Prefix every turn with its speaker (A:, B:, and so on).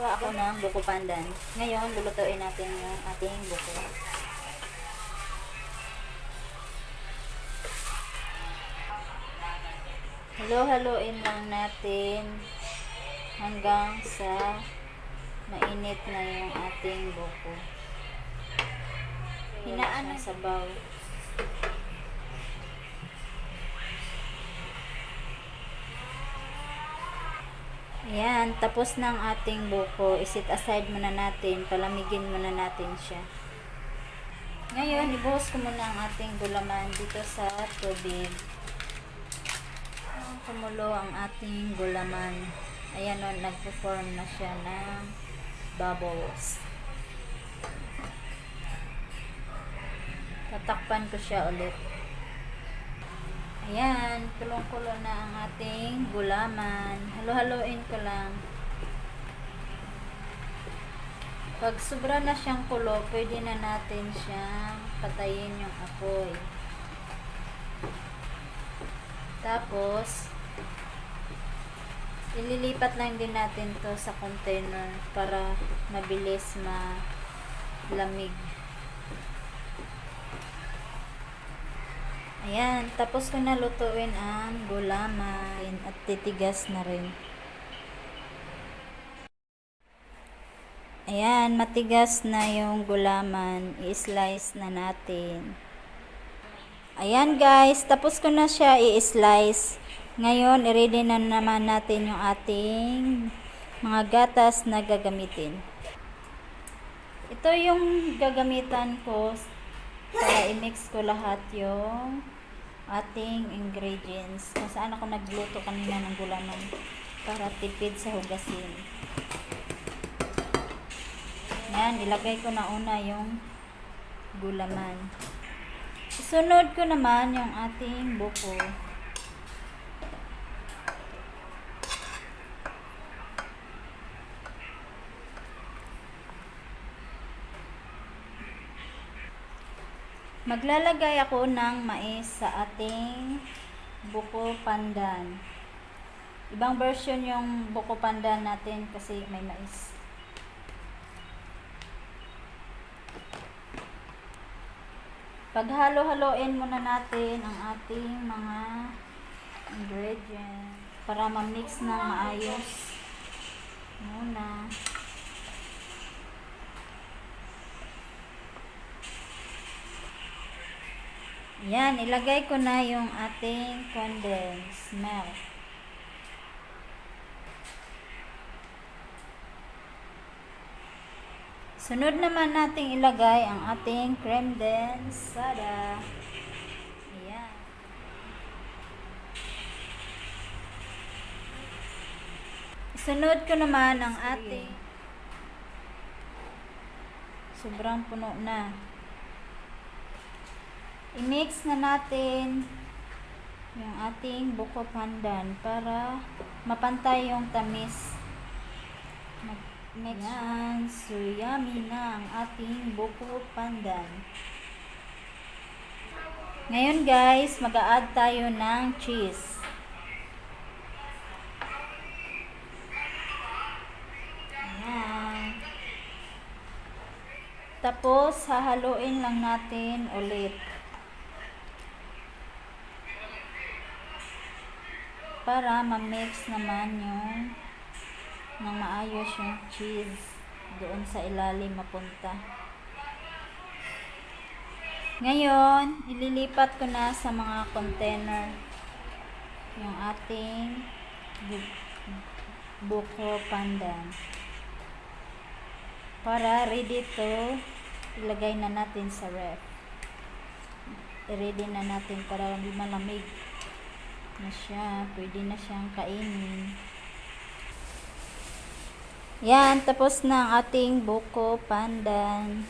A: Gawa ako ng buko pandan. Ngayon, lulutuin natin yung ating buko. Halo-haloin lang natin hanggang sa mainit na yung ating buko. Hinaan ng sabaw. Ayan, tapos ng ating buko, isit aside muna natin, palamigin muna natin siya. Ngayon, ibuhos ko muna ang ating gulaman dito sa tubig. Kumulo ang ating gulaman. Ayan o, nagpo-form na siya ng bubbles. Tatakpan ko siya ulit. Ayan, kulong-kulo na ang ating gulaman. Halo-haloin ko lang. Pag sobra na siyang kulo, pwede na natin siyang patayin yung apoy. Tapos, ililipat lang din natin to sa container para mabilis malamig. Ayan, tapos ko na lutuin ang gulaman at titigas na rin. Ayan, matigas na yung gulaman. I-slice na natin. Ayan guys, tapos ko na siya i-slice. Ngayon, i-ready na naman natin yung ating mga gatas na gagamitin. Ito yung gagamitan ko para i-mix ko lahat yung ating ingredients. Kung saan ako nagluto kanina ng gulaman para tipid sa hugasin. Yan, ilagay ko na una yung gulaman. Isunod ko naman yung ating buko. Maglalagay ako ng mais sa ating buko pandan. Ibang version yung buko pandan natin kasi may mais. Paghalo-haloin muna natin ang ating mga ingredients para ma-mix ng maayos muna. Yan, ilagay ko na yung ating condensed milk. Sunod naman nating ilagay ang ating creme densada. Ayan. Sunod ko naman ang ating sobrang puno na. I-mix na natin yung ating buko pandan para mapantay yung tamis. Mag-mix yan. So, yummy na ang ating buko pandan. Ngayon guys, mag-a-add tayo ng cheese. Tapos, hahaluin lang natin ulit. Para ma-mix naman yung ng maayos yung cheese doon sa ilalim mapunta. Ngayon, ililipat ko na sa mga container yung ating bu- buko pandan. Para ready to ilagay na natin sa ref. I-ready na natin para hindi malamig na siya. Pwede na siyang kainin. Yan, tapos na ang ating buko pandan.